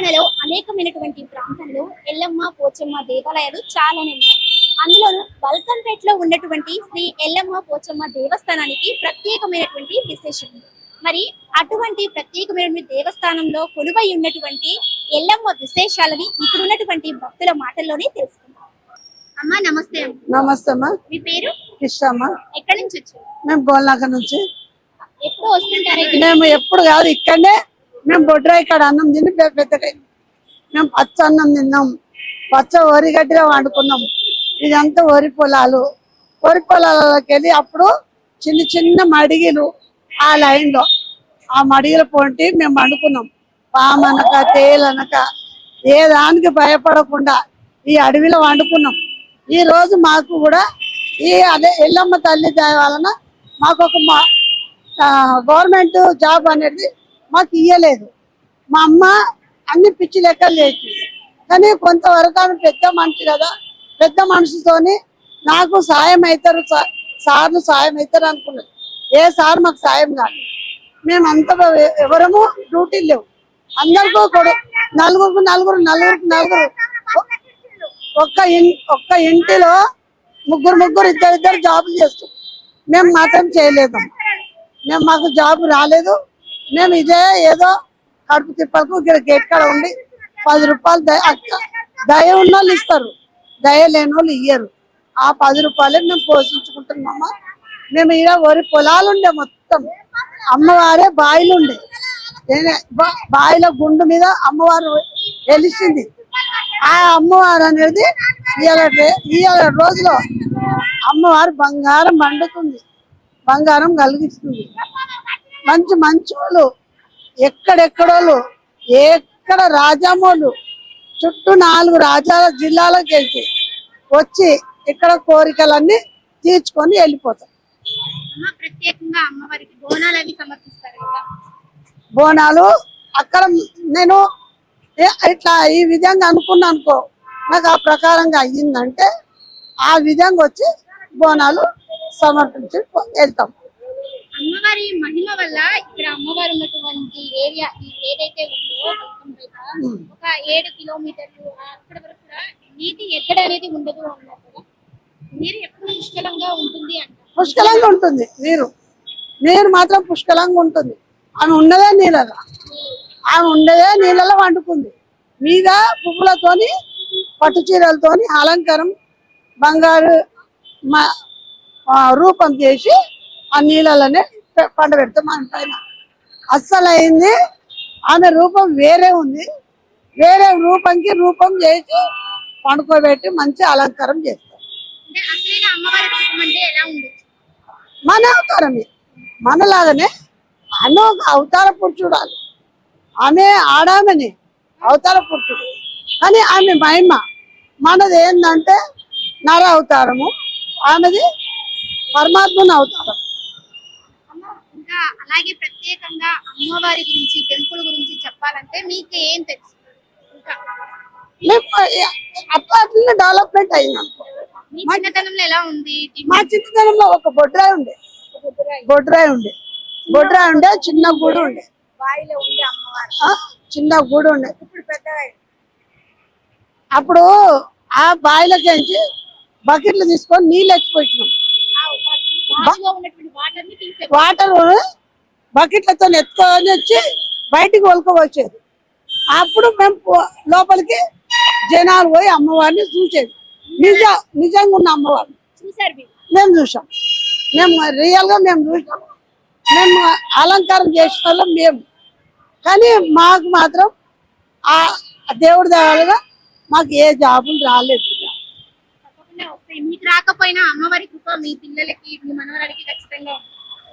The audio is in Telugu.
తెలంగాణలో అనేకమైనటువంటి ప్రాంతాల్లో ఎల్లమ్మ పోచమ్మ దేవాలయాలు చాలానే ఉన్నాయి అందులోనూ బల్కంపేటలో ఉన్నటువంటి శ్రీ ఎల్లమ్మ పోచమ్మ దేవస్థానానికి ప్రత్యేకమైనటువంటి విశేషం. మరి అటువంటి ప్రత్యేకమైనటువంటి దేవస్థానంలో కొలువై ఉన్నటువంటి ఎల్లమ్మ విశేషాలని ఇక్కడ ఉన్నటువంటి భక్తుల మాటల్లోనే తెలుసుకుందాం. అమ్మా నమస్తే. నమస్తే అమ్మా. మీ పేరు? ఇష్టమ్మా ఎక్కడి నుంచి వచ్చారు? మేము గోల్నాక నుంచి. ఎప్పుడు వస్తుంటారు? మేము ఎప్పుడు కాదు ఇక్కడనే మేము బొడ్రాయి ఇక్కడ అన్నం తిని పెద్దగా మేము పచ్చ అన్నం తిన్నాం. పచ్చ వరి గడ్డిగా వండుకున్నాం. ఇదంతా వరి పొలాలు. వరి పొలాలకి వెళ్ళి అప్పుడు చిన్న చిన్న మడిగిలు ఆ లైన్లో ఆ మడిగిల పొంటి మేము వండుకున్నాం. పామనక తేలనక ఏ దానికి భయపడకుండా ఈ అడవిలో వండుకున్నాం. ఈ రోజు మాకు కూడా ఈ అదే ఎల్లమ్మ తల్లి దయ వలన మాకు ఒక మా గవర్నమెంట్ జాబ్ అనేది మాకు ఇయ్యలేదు. మా అమ్మ అన్ని పిచ్చి లెక్కలు చేసి కానీ కొంతవరకు ఆమె పెద్ద మనిషి కదా. పెద్ద మనిషితోని నాకు సాయం అవుతారు సార్లు సాయం అవుతారు అనుకున్నది ఏ సార్ మాకు సాయం కాదు. మేమంతా ఎవరము డ్యూటీ లేవు. అందరికీ కూడా నలుగురు నలుగురు నలుగురు నలుగురు. ఒక్క ఒక్క ఇంటిలో ముగ్గురు ముగ్గురు ఇద్దరు ఇద్దరు జాబులు చేస్తాం. మేము మాత్రం చేయలేదు మేము మాకు జాబ్ రాలేదు. మేము ఇదే ఏదో కడుపు తిప్పలకు ఇక్కడ గేట్ కాడ ఉండి పది రూపాయలు దయ అక్క- దయ ఉన్న వాళ్ళు ఇస్తారు. దయ లేని వాళ్ళు ఇయ్యరు. ఆ పది రూపాయలే మేము పోషించుకుంటున్నామా మేము ఇలా వరి పొలాలు ఉండే మొత్తం. అమ్మవారే బాయిలు ఉండే నేనే బాయిల గుండు మీద అమ్మవారు వెలిసింది. ఆ అమ్మవారు అనేది ఇవాళ ఇవాళ రోజులో అమ్మవారు బంగారం పండుతుంది. బంగారం కలిగిస్తుంది. మంచి మంచి వాళ్ళు ఎక్కడెక్కడోళ్ళు. ఎక్కడ రాజామోళ్ళు చుట్టూ నాలుగు రాజాల జిల్లాలకు వెళ్తే వచ్చి ఇక్కడ కోరికలన్నీ తీర్చుకొని వెళ్ళిపోతారు. అమ్మవారికి బోనాలు అక్కడ నేను ఇట్లా ఈ విధంగా అనుకున్నా అనుకో నాకు ఆ ప్రకారంగా అయ్యిందంటే ఆ విధంగా వచ్చి బోనాలు సమర్పించి వెళ్తాం. అమ్మవారి మహిమ వల్ల ఇక్కడ అమ్మవారు ఉన్నటువంటి ఏరియా ఏదైతే ఉందో ఒక ఏడు కిలోమీటర్లు అక్కడ వరకు కూడా నీటి ఎక్కడ అనేది ఉండదు అన్నారు కదా. నీరు ఎప్పుడు పుష్కలంగా ఉంటుంది అంటే పుష్కలంగా ఉంటుంది నీరు. నీరు మాత్రం పుష్కలంగా ఉంటుంది. ఆమె ఉన్నదే నీళ్ళలో ఆమె ఉండేదే నీళ్ళలో వండుకుంది. మీద పువ్వులతోని పట్టు చీరలతోని అలంకారం బంగారు మా రూపం చేసి ఆ నీళ్ళలోనే పె- పండ పెడతాం ఆమె పైన. అస్సలు అయింది ఆమె రూపం వేరే ఉంది. వేరే రూపంకి రూపం చేసి పండుకోబెట్టి మంచి అలంకారం ఉండొచ్చు మన అవతారమే. మనలాగానే ఆమె ఒక అవతార పురుషుడాలి ఆమె ఆడామని అవతార పురుషుడు. కానీ ఆమె మహిమ మనది ఏంటంటే నర అవతారము. ఆమెది పరమాత్మని అవతారం. ఇంకా అలాగే ప్రత్యేకంగా అమ్మవారి గురించి టెంపుల్ గురించి చెప్పాలంటే మీకు ఏం తెలుసు? ఇంకా అట్లనే డెవలప్మెంట్ అయింది అనుకో మీ చిన్నతనంలో ఎలా ఉంది? మా చిన్నతనంలో ఒక బొడ్రాయి ఉండే. బొడ్రాయి ఉండే. బొడ్రాయి ఉండే చిన్న గుడి ఉండే. బాయిలో ఉండే అమ్మవారు. చిన్న గుడి ఉండే. ఇప్పుడు పెద్దగా అప్పుడు ఆ బావిలకించి బకెట్లు తీసుకొని నీళ్ళు బావిలో ఉన్నటువంటి వాటర్ బకెట్లతో ఎత్తుకొని వచ్చి బయటికి వచ్చేది అప్పుడు మేము లోపలికి జనాలు పోయి అమ్మవారిని చూసేది. నిజ నిజంగా ఉన్న అమ్మవారిని. మేము చూసాం. మేము రియల్గా మేము చూసాం. మేము అలంకారం చేసిన వాళ్ళం మేము కానీ మాకు మాత్రం ఆ దేవుడి దేవాలుగా మాకు ఏ జాబులు రాలేదు మీకు రాకపోయినా అమ్మవారి కృప మీ పిల్లలకి మీ మనవరాలకి ఖచ్చితంగా